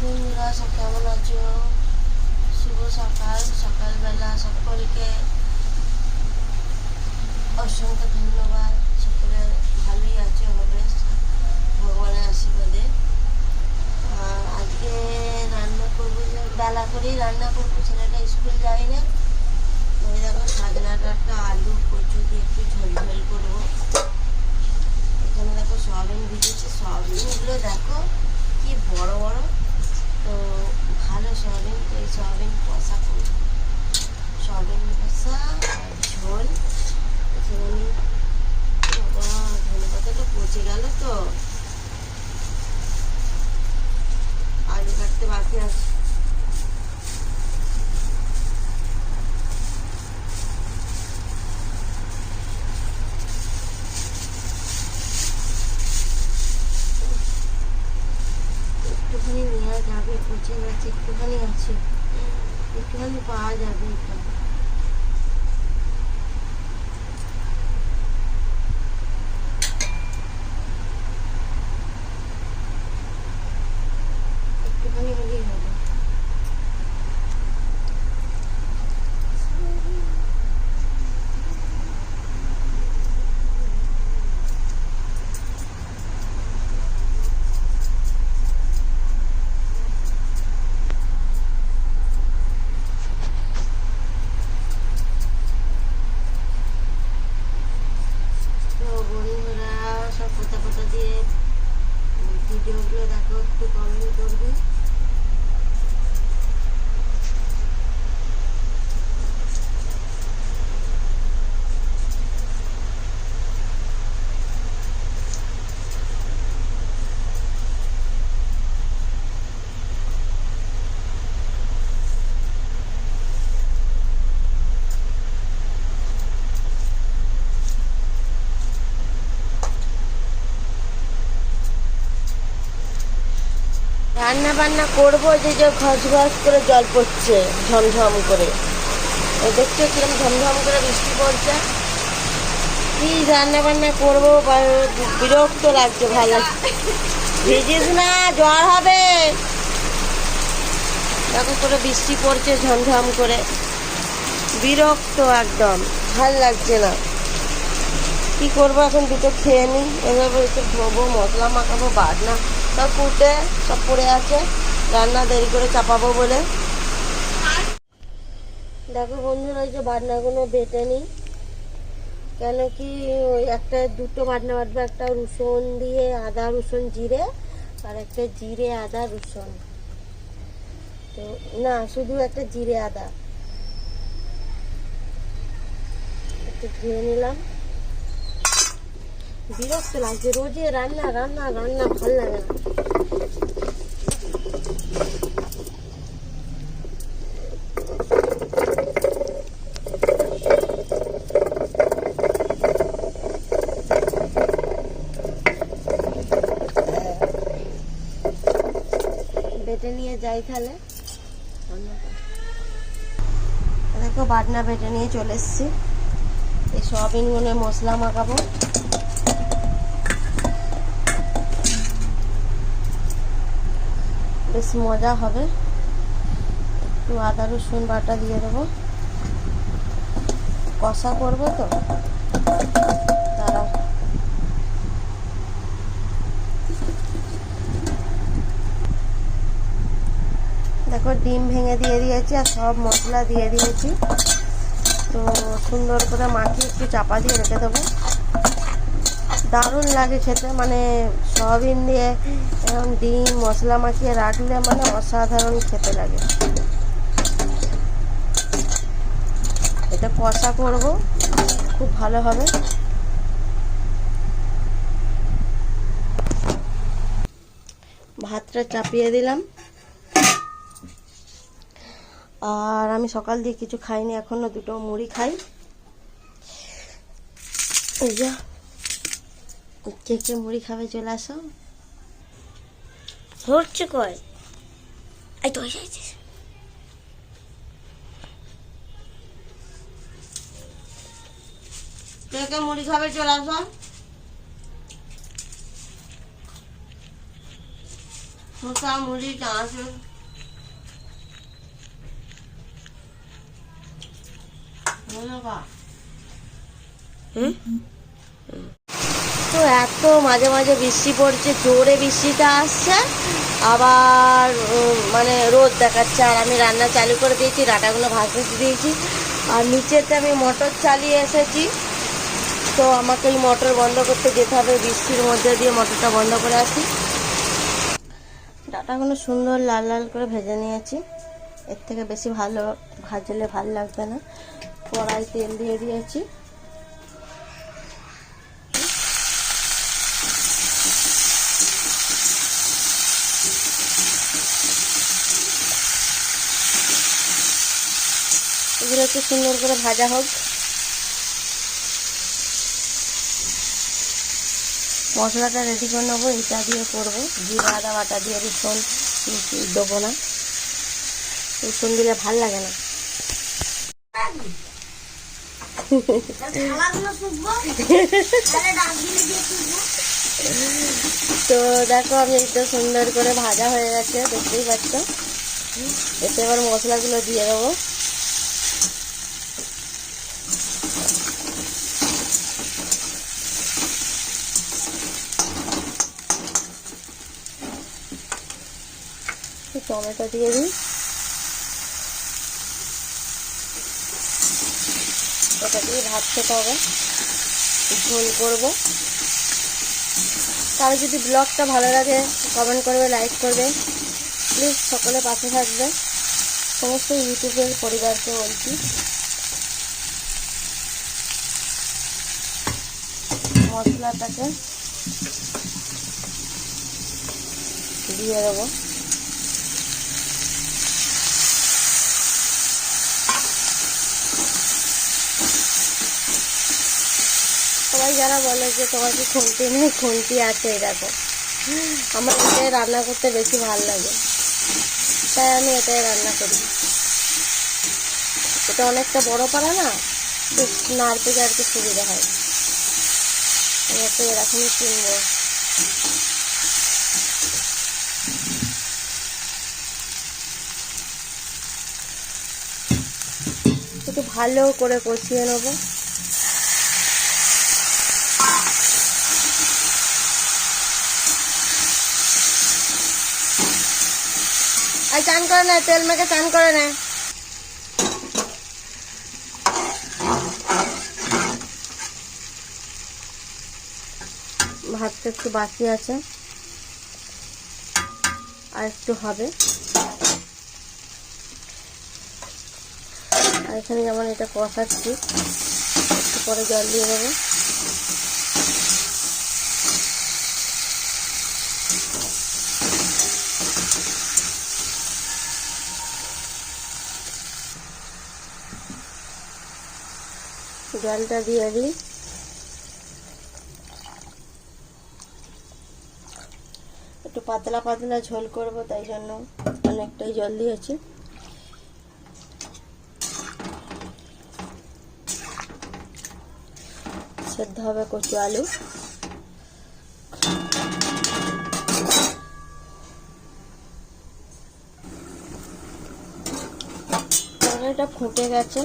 বন্ধুরা সব কেমন আছো শুভ সকাল সকালবেলা সকলকে অসংখ্য ধন্যবাদ সকলে ভালোই আছে হবে ভগবানের আশীর্বাদে আর আজকে রান্না করব বেলা করেই রান্না করব ছেলেটা স্কুল যায় না ওই দেখো সাজনা ডাঁটা আলু কচু দিয়ে একটু ঝোল ঝোল করব এখানে দেখো সয়াবিন ভিজেছে সয়াবিনগুলো দেখো কি বড় বড় তো ভালো সয়াবিন তো এই সয়াবিন কষা করব সয়াবিন কষা আর ঝোল। ঝোল বাবা, ধনে পাতাটা পচে গেল তো। আলু কাটতে বাকি আছে একটুখানি নেওয়া যাবে পচে গেছে একটুখানি আছে। একটুখানি পাওয়া যাবে এটা একটুখানি হলেই হবে তো বন্ধুরা সব কোথা কোথা দিয়ে ভিডিওগুলো দেখো একটু কমেন্ট করবে রান্না বান্না করব যে যে ঘস ঘস করে জল পড়ছে, ঝমঝম করে। দেখছ কিরম ঝমঝম করে বৃষ্টি পড়ছে? কি রান্না বান্না করব বিরক্ত লাগছে, ভালো ভিজিস না, জ্বর হবে। দেখো করে বৃষ্টি পড়ছে, ঝমঝম করে। বিরক্ত একদম, ভালো লাগছে না। কি করব এখন, দুটো খেয়ে নিই এভাবে একটু ধোবো, মশলা মাখাবো, বাটনা সব কুটে সব পড়ে আছে। রান্না দেরি করে চাপাবো বলে। দেখো বন্ধুরা ওই যে বাটনাগুলো বেটে নিই। কেন কি ওই একটা দুটো বাটনা বাটবো, একটা রসুন দিয়ে আদা, রসুন জিরে আর একটা জিরে, আদা, রসুন। তো না, শুধু একটা জিরে, আদা। একটু ধুয়ে নিলাম। বিরক্ত লাগছে, রোজে রান্না রান্না রান্না ভালো লাগে না। বেটে নিয়ে যাই তাহলে। দেখো, বাটনা বেটে নিয়ে চলে এসছি। এই সয়াবিনগুলো মশলা মাখাবো। বেশ মজা হবে। একটু আদা, রসুন বাটা দিয়ে দেবো। কষা করব তো? তারা দেখো, ডিম ভেঙে দিয়ে দিয়েছি আর সব মশলা দিয়ে দিয়েছি। তো সুন্দর করে মাখিয়ে একটু চাপা দিয়ে রেখে দেবো। দারুণ লাগে খেতে মানে সয়াবিন দিয়ে এরকম ডিম মশলা মাখিয়ে রাখলে মানে অসাধারণ খেতে লাগে। এটা কষা করব, খুব ভালো হবে। ভাতটা চাপিয়ে দিলাম। আর আমি সকাল দিয়ে কিছু খাইনি, এখনও দুটো মুড়ি খাই। এই যা, কে কে মুড়ি খাবে চলে আসো। ধরছে কয় এই তো এসে কে মুড়ি খাবে চলে আসো শসা মুড়ি চানাচুর ধন্যবাদ হুম এত মাঝে মাঝে বৃষ্টি পড়ছে, জোরে বৃষ্টিটা আসছে। আবার মানে রোদ দেখাচ্ছে, আর আমি রান্না চালু করে দিয়েছি, ডাটাগুলো ভাজতে দিয়েছি। আর নিচেতে আমি মোটর চালিয়ে এসেছি। তো আমাকে এই মোটর বন্ধ করতে যেতে হবে, বৃষ্টির মধ্যে দিয়ে মোটরটা বন্ধ করে আসি ডাটাগুলো সুন্দর লাল লাল করে ভেজে নিয়েছি। এর থেকে বেশি ভালো ভাজলে ভালো লাগবে না। কড়াই তেল দিয়ে দিয়েছি। এগুলো একটু সুন্দর করে ভাজা হোক। মশলাটা রেডি করে নেব, এটা দিয়ে করব। জিরা, আদা বাটা দিয়ে রসুন দেবো না। রসুন দিলে ভালো লাগে না। তো দেখো, আমি একটু সুন্দর করে ভাজা হয়ে গেছে, দেখতেই পাচ্ছ। এতে এবার মশলাগুলো দিয়ে দেবো একটু টমেটো দিয়ে দিই। এটা দিয়ে ভাত খেতে হবে। ঝোল করব। কারও যদি ব্লগটা ভালো লাগে কমেন্ট করবে লাইক করবে। প্লিজ সকলে পাশে থাকবে। সমস্ত ইউটিউবের পরিবারকে বলছি। মশলাটাকে দিয়ে দেবো। সবাই যারা বলে যে তোমার কি খুন্তি নেই, খুন্তি আছে দেখো। আমার এটাই রান্না করতে বেশি ভালো লাগে। তাই আমি এটাই রান্না করি। এটা অনেকটা বড় পাড়া না নাড়তে চাড়তে সুবিধা হয়। আমি একটা এরকমই কিনবো। একটু ভালো করে কষিয়ে নেব। আর চান করে না, তেল মেখে চান করে না। ভাতটা একটু বাকি আছে। আর একটু হবে। আর এখানে যেমন এটা কষাচ্ছি। একটু পরে জল দিয়ে দেবো। জলটা দিয়ে দিই। একটু পাতলা পাতলা ঝোল করব, তাই জন্য অনেকটাই জল দিয়েছি। সেদ্ধ হবে কচু আলু। এটা ফুটে গেছে।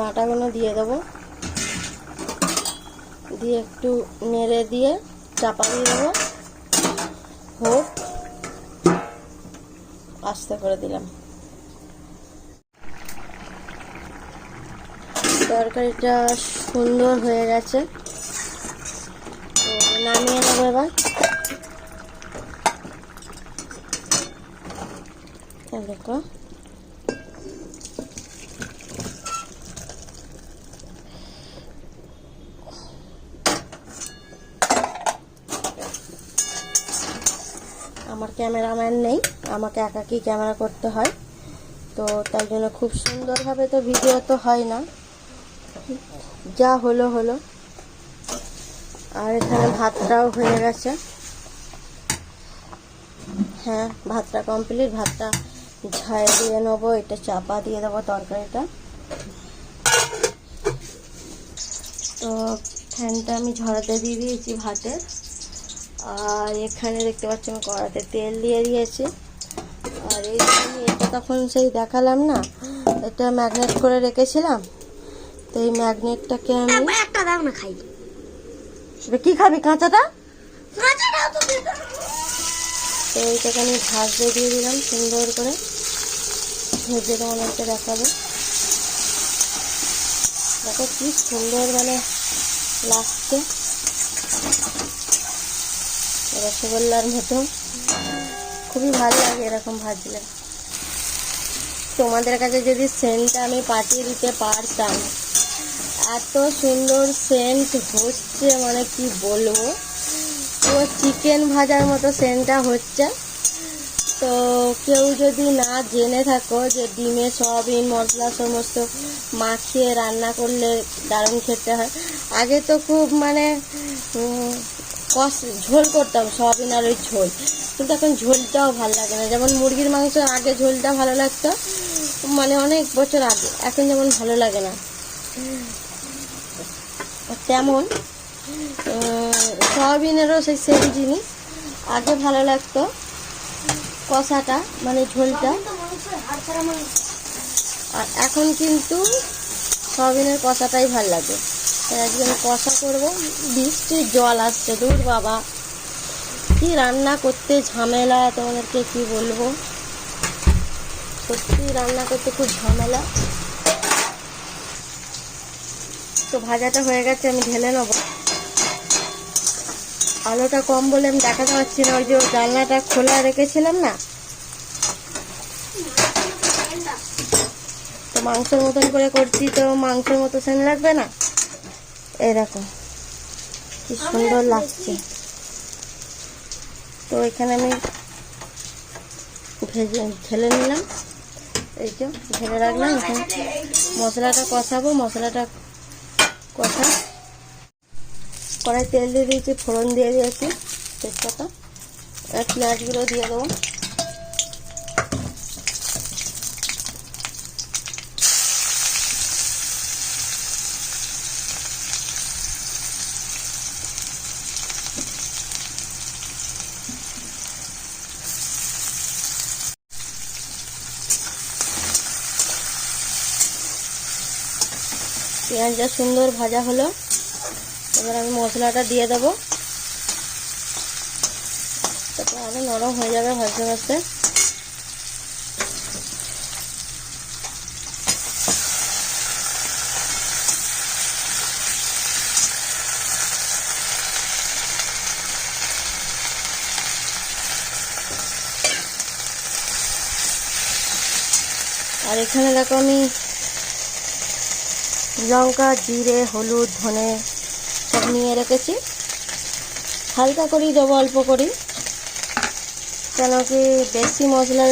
ডাঁটাগুলো দিয়ে দেবো। দিয়ে একটু নেড়ে দিয়ে চাপা দিয়ে দেবো। হোক, আস্তে করে দিলাম। তরকারিটা সুন্দর হয়ে গেছে। নামিয়ে নেব এবার। দেখো। আমার ক্যামেরাম্যান নেই, আমাকে একাকি ক্যামেরা করতে হয়। তো তাই জন্য খুব সুন্দরভাবে তো ভিডিও তো হয় না। যা হলো হলো। আর এখানে ভাতটাও হয়ে গেছে। হ্যাঁ ভাতটা কমপ্লিট ভাতটা ঝাড় দিয়ে নেব, এটা চাপা দিয়ে দেবো তরকারিটা। তো ফ্যানটা আমি ঝরাতে দিয়ে দিয়েছি ভাতের। আর এখানে দেখতে পাচ্ছি আমি কড়াতে তেল দিয়ে দিয়েছি। আর এই এটা তখন সেই দেখালাম না এটা ম্যাগনেট করে রেখেছিলাম। তো এই ম্যাগনেটটাকে আমি একটা দাও না খাই। কি খাবি কাঁচাটা। তো এইটাকে আমি ভাজতে দিয়ে দিলাম সুন্দর করে। ভেজে তোমাদেরকে দেখাবো। দেখো কি সুন্দর মানে লাগছে। রসগোল্লার মতো। খুবই ভালো লাগে এরকম ভাজলে। তোমাদের কাছে যদি সেন্টটা আমি পাঠিয়ে দিতে পারতাম, এত সুন্দর সেন্ট হচ্ছে মানে কি বলব? পুরো চিকেন ভাজার মতো সেন্টটা হচ্ছে। তো কেউ যদি না জেনে থাকো যে ডিমে সয়াবিন, মশলা সমস্ত মাখিয়ে রান্না করলে দারুণ খেতে হয়। আগে তো খুব মানে কষ, ঝোল করতাম, সয়াবিন আর ওই ঝোল। কিন্তু এখন ঝোলটাও ভালো লাগে না। যেমন মুরগির মাংস, আগে ঝোলটা ভালো লাগতো মানে অনেক বছর আগে। এখন যেমন ভালো লাগে না। তেমন সয়াবিনেরও সেই সেম জিনিস। আগে ভালো লাগতো, কষাটা মানে ঝোলটা। আর এখন কিন্তু সয়াবিনের কষাটাই ভালো লাগে। আজকে আমি কষা করব। বৃষ্টির জল আসছে দূর, বাবা। কি রান্না করতে ঝামেলা, তোমাদেরকে কি বলব? সত্যি রান্না করতে খুব ঝামেলা। তো ভাজাটা হয়ে গেছে, আমি ঢেলে নেব। আলোটা কম বলে আমি দেখাতে পারছি না, ওই যে জানলাটা খোলা রেখেছিলাম না? তো মাংসের মতন করে করছি, তো মাংসের মতো সেন লাগবে না? এরকম। কি সুন্দর লাগছে। তো এখানে আমি ভেজে ঢেলে নিলাম। এই যে ঢেলে রাখলাম এখানে মশলাটা কষাবো মশলাটা কষা। কড়াই তেল দিয়ে দিয়েছি ফোড়ন দিয়ে দিয়েছি তেজপাতা। আর পেঁয়াজগুলো দিয়ে দেবো। পেঁয়াজটা সুন্দর ভাজা হলো। এবার আমি মশলাটা দিয়ে দেবো। তারপর আরও নরম হয়ে যাবে ভাজতে ভাজতে। আর এখানে দেখো আমি লঙ্কা, জিরে, হলুদ, ধনে সব নিয়ে রেখেছি। হালকা করেই দেবো, অল্প করি কেন কি বেশি মশলা,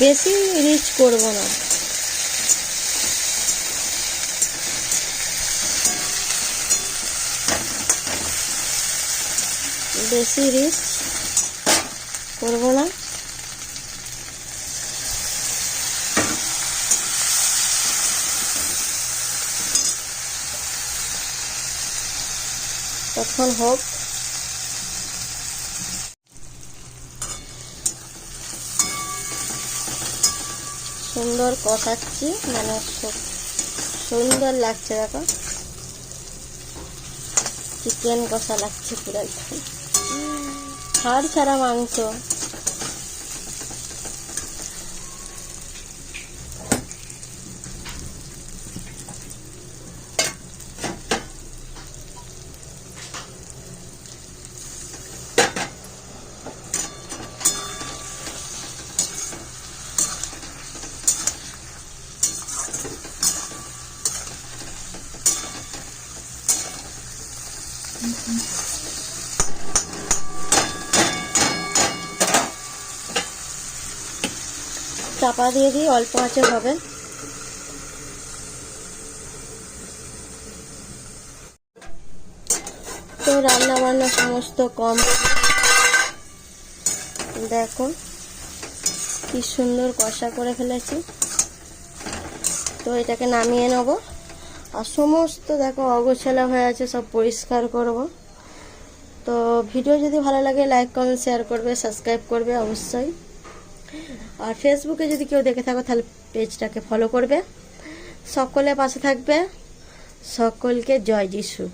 বেশি রিচ করব না। বেশি রিচ করব না। তখন হোক। সুন্দর কষাচ্ছি মানে সুন্দর লাগছে, দেখো। চিকেন কষা লাগছে পুরো হাড় ছাড়া মাংস। চাপা দিয়ে দিই, অল্প আঁচে হবে। তো রান্না বান্না সমস্ত কম। দেখো কি সুন্দর কষা করে ফেলেছি। তো এটাকে নামিয়ে নেব। আর সমস্ত দেখো অগোছালা হয়ে আছে, সব পরিষ্কার করব। তো ভিডিও যদি ভালো লাগে লাইক কমেন্ট শেয়ার করবে সাবস্ক্রাইব করবে অবশ্যই। আর ফেসবুকে যদি কেউ দেখে থাকো, তাহলে পেজটাকে ফলো করবে। সকলে পাশে থাকবে। সকলকে জয় যিশু।